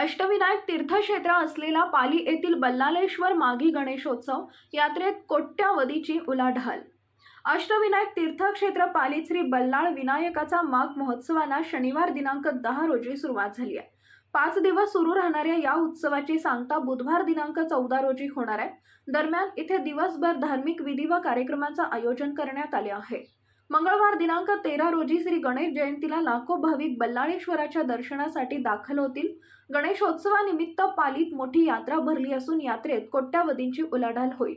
अष्टविनायक तीर्थक्षेत्र असलेला पाली येथील बल्लालेश्वर माघी गणेशोत्सव यात्रेत कोट्यावधीची उलाढाल. अष्टविनायक तीर्थक्षेत्र पालीत श्री बल्लाळ विनायकाचा माघ महोत्सवाला शनिवार दिनांक दहा रोजी सुरुवात झाली आहे. पाच दिवस सुरू राहणाऱ्या या उत्सवाची सांगता बुधवार दिनांक चौदा रोजी होणार आहे. दरम्यान इथे दिवसभर धार्मिक विधी व कार्यक्रमाचं आयोजन करण्यात आले आहे. मंगळवार दिनांक तेरा रोजी श्री गणेश जयंतीला लाखो भाविक बल्लाळेश्वराच्या दर्शनासाठी दाखल होतील. गणेशोत्सवानिमित्त पालीत मोठी यात्रा भरली असून यात्रेत कोट्यावधींची उलाढाल होईल.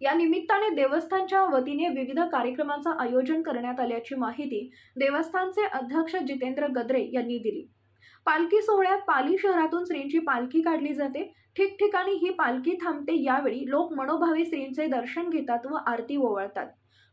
या निमित्ताने देवस्थानच्या वतीने विविध कार्यक्रमांचं आयोजन करण्यात आल्याची माहिती देवस्थानचे अध्यक्ष जितेंद्र गद्रे यांनी दिली. पालखी सोहळ्यात पाली शहरातून श्रींची पालखी काढली जाते. ठिकठिकाणी ही पालखी थांबते यावेळी लोक मनोभावी श्रींचे दर्शन घेतात व आरती ओवाळतात.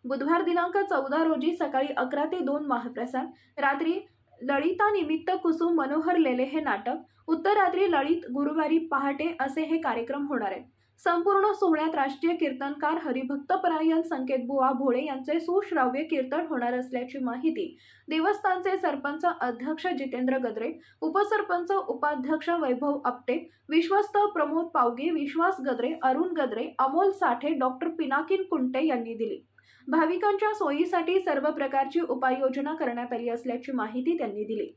बुधवार दिनांक चौदा रोजी सकाळी अकरा ते दोन महाप्रसाद रात्री ललितानिमित्त कुसुम मनोहर लेले हे नाटक उत्तर रात्री ललित गुरुवारी पहाटे असे हे कार्यक्रम होणार आहेत. संपूर्ण सोहळ्यात राष्ट्रीय कीर्तनकार हरिभक्तपरायण संकेतबुवा भोळे यांचे सुश्राव्य कीर्तन होणार असल्याची माहिती देवस्थानचे सरपंच अध्यक्ष जितेंद्र गद्रे उपसरपंच उपाध्यक्ष वैभव आपटे विश्वस्त प्रमोद पावगे विश्वास गद्रे अरुण गद्रे अमोल साठे डॉक्टर पिनाकिन कुंटे यांनी दिली. भाविकांच्या सोयीसाठी सर्व प्रकारची उपाययोजना करण्यात आली असल्याची माहिती त्यांनी दिली.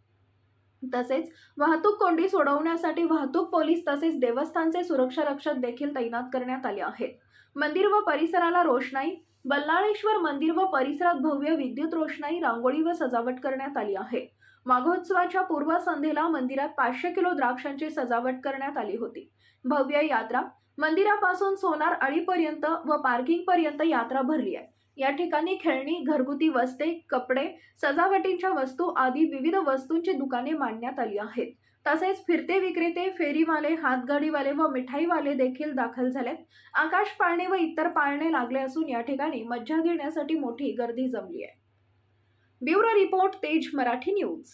तसेच वाहतूक कोंडी सोडवण्यासाठी वाहतूक पोलीस तसेच देवस्थानचे सुरक्षा रक्षक देखील तैनात करण्यात आले आहेत. मंदिर व परिसराला रोषणाई बल्लाळेश्वर मंदिर व परिसरात भव्य विद्युत रोषणाई रांगोळी व सजावट करण्यात आली आहे. माघोत्सवाच्या पूर्वसंध्येला मंदिरात पाचशे किलो द्राक्षांची सजावट करण्यात आली होती. भव्य यात्रा मंदिरापासून सोनार अळीपर्यंत व पार्किंगपर्यंत यात्रा भरली आहे. या ठिकाणी खेळणी घरगुती वस्ते कपडे सजावटीच्या वस्तू आदी विविध वस्तूंची दुकाने मांडण्यात आली आहेत. तसेच फिरते विक्रेते फेरीवाले हातगाडीवाले व मिठाईवाले देखील दाखल झालेत. आकाश पाळणे व इतर पाळणे लागले असून या ठिकाणी मज्जा घेण्यासाठी मोठी गर्दी जमली आहे. ब्युरो रिपोर्ट तेज मराठी न्यूज.